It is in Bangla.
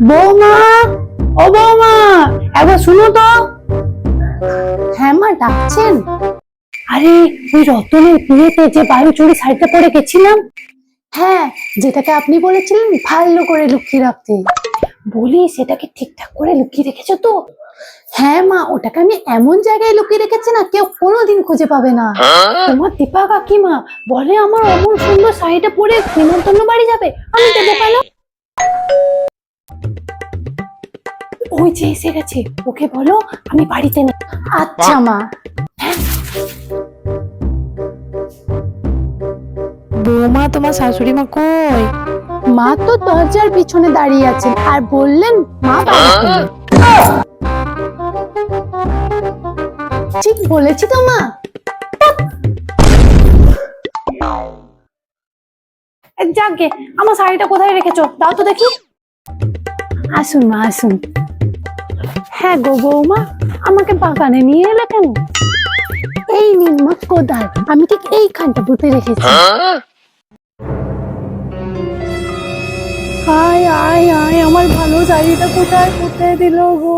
বৌমা ও বৌমা একবার শুনো তো। হ্যাঁ মা ডাকছেন। আরে ওই রতনের বিয়েতে যে বায়ু চুরি শাড়িটা পরে গেছিলাম? হ্যাঁ যেটাকে আপনি বলেছিলেন ভালো করে লুকিয়ে রাখতে। বলি সেটাকে ঠিকঠাক করে লুকিয়ে রেখেছো তো? হ্যাঁ মা ওটাকে আমি এমন জায়গায় লুকিয়ে রেখেছি না কেউ কোনোদিন খুঁজে পাবে না। তোমার দীপা কাকিমা বলে আমার অমন সুন্দর শাড়িটা পরে নিমন্ত্রণ বাড়ি যাবে? আমি দেবো কেন? ওই যে এসে গেছে ওকে বলো আমি বাড়িতে নেই। আচ্ছা মা। বৌমা তোমার শাশুড়ি মা কই? মা তো দরজার পিছনে দাঁড়িয়ে আছেন আর বললেন মা বাড়িতে নেই। ঠিক বলেছি তো মা। যাকে আমার শাড়িটা কোথায় রেখেছো? দাও তো দেখি। আসুন মা, আসুন। হ্যাঁ গো বৌমা, আমাকে বাগানে নিয়ে এলে কেন? এই নিন মা, কোদাল। আমি ঠিক এইখানটা পুঁতে রেখেছি। আয় আয় আয়, আমার ভালো শাড়িটা কোথায় পুঁতে দিল গো?